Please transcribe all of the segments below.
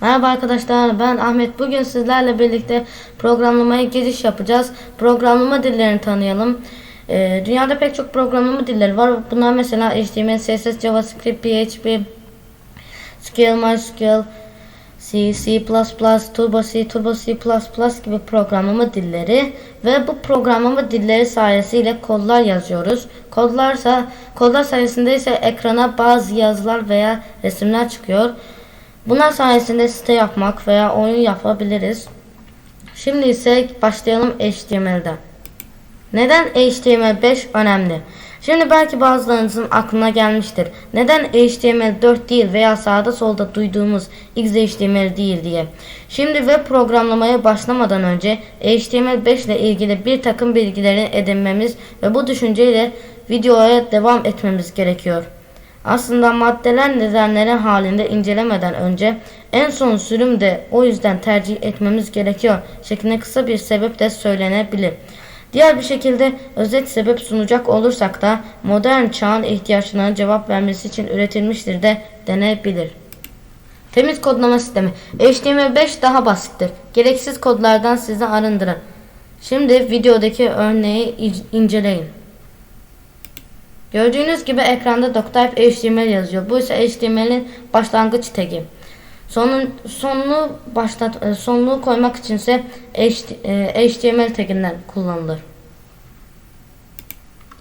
Merhaba arkadaşlar ben Ahmet. Bugün sizlerle birlikte programlamaya giriş yapacağız. Programlama dillerini tanıyalım. Ee, dünyada pek çok programlama dilleri var. Bunlar mesela HTML, CSS, JavaScript, PHP, Scale, MySQL, C, C++, Turbo C, Turbo C++ gibi programlama dilleri ve bu programlama dilleri sayesinde kodlar yazıyoruz. Kodlarsa kodlar sayesinde ise ekrana bazı yazılar veya resimler çıkıyor. Bunlar sayesinde site yapmak veya oyun yapabiliriz. Şimdi ise başlayalım HTML'den. Neden HTML5 önemli? Şimdi belki bazılarınızın aklına gelmiştir. Neden HTML4 değil veya sağda solda duyduğumuz XHTML değil diye. Şimdi web programlamaya başlamadan önce HTML5 ile ilgili bir takım bilgileri edinmemiz ve bu düşünceyle videoya devam etmemiz gerekiyor. Aslında maddeler nedenleri halinde incelemeden önce en son sürüm de o yüzden tercih etmemiz gerekiyor şeklinde kısa bir sebep de söylenebilir. Diğer bir şekilde özet sebep sunacak olursak da modern çağın ihtiyaçlarına cevap vermesi için üretilmiştir de denebilir. Temiz kodlama sistemi HTML5 daha basittir. Gereksiz kodlardan sizi arındırın. Şimdi videodaki örneği inceleyin. Gördüğünüz gibi ekranda doctype HTML yazıyor. Bu ise HTML'in başlangıç tagi. Sonun, sonunu başlat, e, sonluğu koymak için ise HTML taginden kullanılır.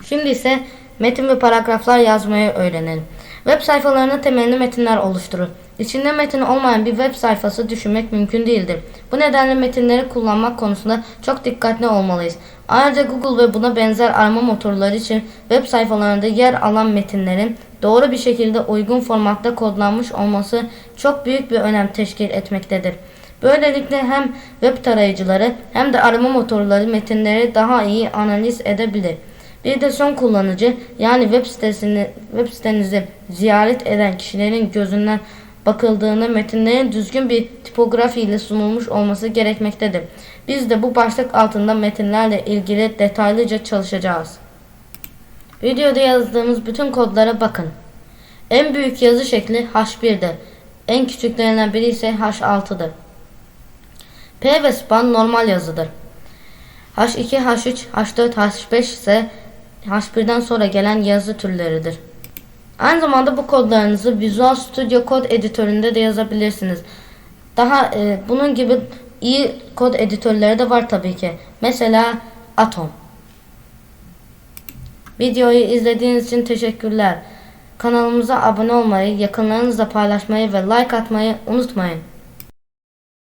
Şimdi ise metin ve paragraflar yazmayı öğrenelim. Web sayfalarının temelini metinler oluşturur. İçinde metin olmayan bir web sayfası düşünmek mümkün değildir. Bu nedenle metinleri kullanmak konusunda çok dikkatli olmalıyız. Ayrıca Google ve buna benzer arama motorları için web sayfalarında yer alan metinlerin doğru bir şekilde uygun formatta kodlanmış olması çok büyük bir önem teşkil etmektedir. Böylelikle hem web tarayıcıları hem de arama motorları metinleri daha iyi analiz edebilir. Bir de son kullanıcı yani web sitesini web sitenizi ziyaret eden kişilerin gözünden bakıldığında metinlerin düzgün bir tipografi ile sunulmuş olması gerekmektedir. Biz de bu başlık altında metinlerle ilgili detaylıca çalışacağız. Videoda yazdığımız bütün kodlara bakın. En büyük yazı şekli H1'dir. En küçüklerinden biri ise H6'dır. P ve span normal yazıdır. H2, H3, H4, H5 ise H1'den sonra gelen yazı türleridir. Aynı zamanda bu kodlarınızı Visual Studio Code editöründe de yazabilirsiniz. Daha e, bunun gibi iyi kod editörleri de var tabii ki. Mesela Atom. Videoyu izlediğiniz için teşekkürler. Kanalımıza abone olmayı, yakınlarınızla paylaşmayı ve like atmayı unutmayın.